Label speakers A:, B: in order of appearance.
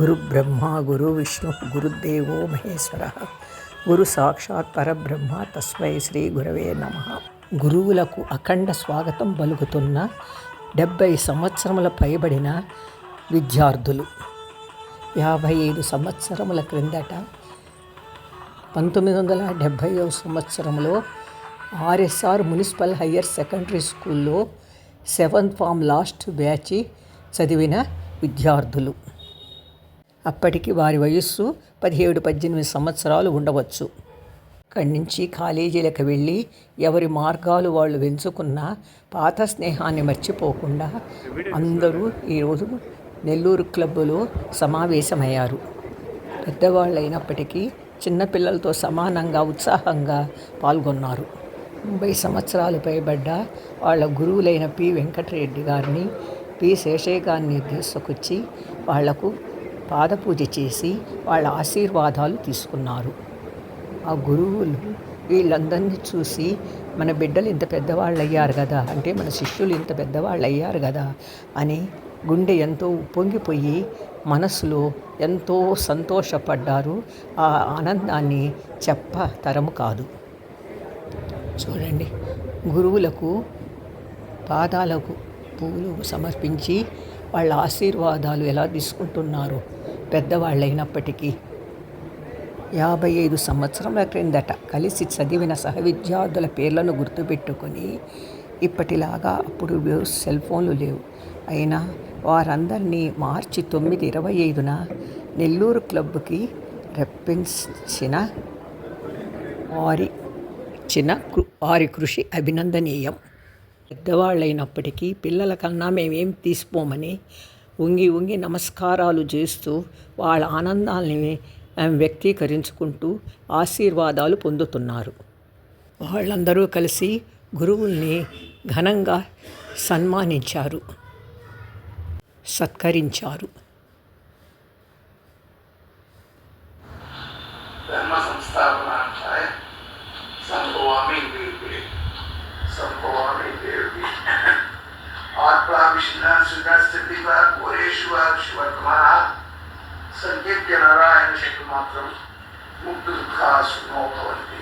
A: గురు బ్రహ్మ గురు విష్ణు గురుదేవో మహేశ్వర గురు సాక్షాత్ పరబ్రహ్మ తస్మై శ్రీ గురవే నమ
B: గురువులకు అఖండ స్వాగతం పలుకుతున్న డెబ్బై సంవత్సరముల పైబడిన విద్యార్థులు యాభై ఐదు సంవత్సరముల క్రిందట పంతొమ్మిది వందల డెబ్భైవ సంవత్సరంలో ఆర్ఎస్ఆర్ మున్సిపల్ హయ్యర్ సెకండరీ స్కూల్లో సెవెంత్ ఫామ్ లాస్ట్ బ్యాచ్ చదివిన విద్యార్థులు అప్పటికి వారి వయస్సు పదిహేడు పద్దెనిమిది సంవత్సరాలు ఉండవచ్చు అక్కడి నుంచి కాలేజీలకు వెళ్ళి ఎవరి మార్గాలు వాళ్ళు వెంచుకున్న పాత స్నేహాన్ని మర్చిపోకుండా అందరూ ఈరోజు నెల్లూరు క్లబ్బులో సమావేశమయ్యారు పెద్దవాళ్ళైనప్పటికీ చిన్నపిల్లలతో సమానంగా ఉత్సాహంగా పాల్గొన్నారు ముంబై సంవత్సరాలు పైబడ్డ వాళ్ళ గురువులైన పి వెంకటరెడ్డి గారిని పి శేషయ్య గారిని తీసుకొచ్చి వాళ్లకు పాదపూజ చేసి వాళ్ళ ఆశీర్వాదాలు తీసుకున్నారు ఆ గురువులు వీళ్ళందరినీ చూసి మన బిడ్డలు ఇంత పెద్దవాళ్ళు అయ్యారు కదా అంటే మన శిష్యులు ఇంత పెద్దవాళ్ళు అయ్యారు కదా అని గుండె ఎంతో ఉప్పొంగిపోయి మనసులో ఎంతో సంతోషపడ్డారు ఆ ఆనందాన్ని చెప్ప తరము కాదు చూడండి గురువులకు పాదాలకు పూలు సమర్పించి వాళ్ళ ఆశీర్వాదాలు ఎలా తీసుకుంటున్నారు పెద్దవాళ్ళైనప్పటికీ యాభై ఐదు సంవత్సరాల క్రిందట కలిసి చదివిన సహ విద్యార్థుల పేర్లను గుర్తుపెట్టుకొని ఇప్పటిలాగా అప్పుడు సెల్ ఫోన్లు లేవు అయినా వారందరినీ మార్చి తొమ్మిది ఇరవై ఐదున నెల్లూరు క్లబ్కి రప్పించిన వారి చిన వారి కృషి అభినందనీయం పెద్దవాళ్ళైనప్పటికీ పిల్లల కన్నా మేమేం తీసిపోమని ఉంగి ఉంగి నమస్కారాలు చేస్తూ వాళ్ళ ఆనందాల్ని వ్యక్తీకరించుకుంటూ ఆశీర్వాదాలు పొందుతున్నారు వాళ్ళందరూ కలిసి గురువుల్ని ఘనంగా సన్మానించారు సత్కరించారు ధర్మ సంస్థాపన विश्वनाथ श्रीदास चंडीवा गोरेश्वर शिवर तुम्हारा संकेत के नारायण शक्ति मात्र मुक्त दुखा सुनो भवन